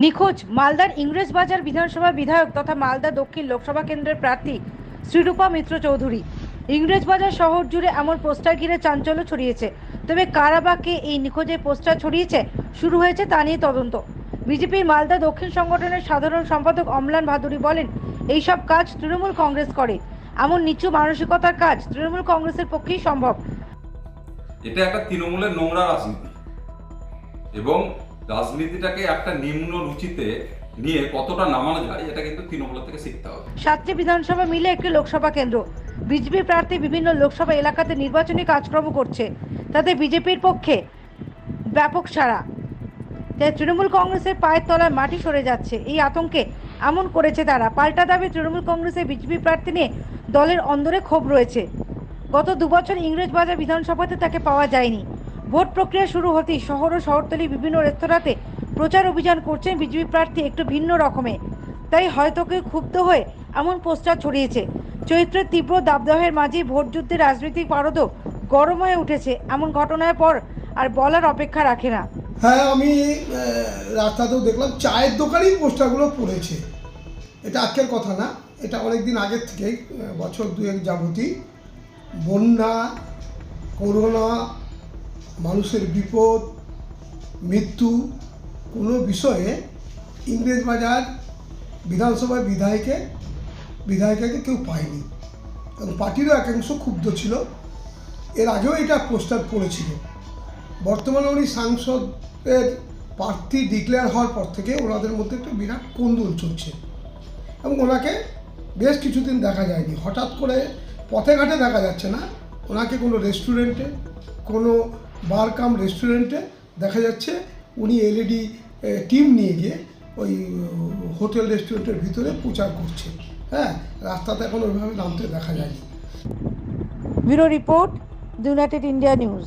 নিখোঁজ মালদার ইংরেজবাজার বিধানসভা বিধায়ক তথা মালদা দক্ষিণ লোকসভা কেন্দ্রের প্রার্থী শ্রীরূপা মিত্র চৌধুরী। ইংরেজবাজার শহর জুড়ে এমন পোস্টার ঘিরে চাঞ্চল্য ছড়িয়েছে। তবে কারা বা কে এই নিখোঁজের পোস্টার ছড়িয়েছে, শুরু হয়েছে তা নিয়ে তদন্ত। বিজেপির মালদা দক্ষিণ সংগঠনের সাধারণ সম্পাদক অমলান ভাদুরী বলেন, এইসব কাজ তৃণমূল কংগ্রেস করে। এমন নিচু মানসিকতার কাজ তৃণমূল কংগ্রেসের পক্ষেই সম্ভব। এটা একটা তৃণমূলের নোংরা রাজনীতি। এবং রাজনীতিটাকে একটা নিম্ন রুচিতে নিয়ে কতটা নামানো যায়, এটা কিন্তু তৃণমূলের থেকে শিখতে হবে। সাতটি বিধানসভা মিলে একটি লোকসভা কেন্দ্র। বিজেপি প্রার্থী বিভিন্ন লোকসভা এলাকাতে নির্বাচনী কাজকর্ম করছে। তাতে বিজেপির পক্ষে ব্যাপক সাড়া। তাই তৃণমূল কংগ্রেসের পায়ের তলায় মাটি সরে যাচ্ছে। এই আতঙ্কে এমন করেছে তারা। পাল্টা দাবি, তৃণমূল কংগ্রেসের বিজেপি প্রার্থী নিয়ে দলের অন্দরে ক্ষোভ রয়েছে। গত দুবছর ইংরেজবাজার বিধানসভাতে তাকে পাওয়া যায়নি। ভোট প্রক্রিয়া শুরু হতেই শহর ও শহরতলি বিভিন্ন রেস্তোরাঁতে প্রচার অভিযান করছেন বিজেপি প্রার্থী একটু ভিন্ন রকমে। তাই হয়তো কেউ ক্ষুব্ধ হয়ে এমন পোস্টার ছড়িয়েছে। চৈত্রের তীব্র দাবদাহের মাঝে ভোট যুদ্ধে রাজনৈতিক পারদও গরম হয়ে উঠেছে এমন ঘটনার পর আর বলার অপেক্ষা রাখে না। হ্যাঁ আমি রাস্তাতেও দেখলাম চায়ের দোকানেই পোস্টারগুলো পড়েছে। এটা আজকের কথা না, এটা অনেক দিন আগের থেকেই বছর দুয়েক যাবতী বন্যা, করোনা মানুষের বিপদ, মৃত্যু, কোনো বিষয়ে ইংরেজবাজার বিধানসভার বিধায়কে, বিধায়িকাকে কেউ পায়নি। এবং পার্টিরও একাংশ ক্ষুব্ধ ছিল। এর আগেও এটা পোস্টার পড়েছিল। বর্তমানে উনি সাংসদের প্রার্থী ডিক্লেয়ার হওয়ার পর থেকে ওনাদের মধ্যে একটা বিরাট কোন্দল চলছে। এবং ওনাকে বেশ কিছুদিন দেখা যায়নি। হঠাৎ করে পথে ঘাটে দেখা যাচ্ছে না। ওনাকে কোনো রেস্টুরেন্টে, কোনো বার কাম রেস্টুরেন্টে দেখা যাচ্ছে উনি এলইডি টিম নিয়ে গিয়ে ওই হোটেল রেস্টুরেন্টের ভিতরে প্রচার করছে। হ্যাঁ রাস্তাতে এখন ওইভাবে নামতে দেখা যায়নি। Bureau report, United India news.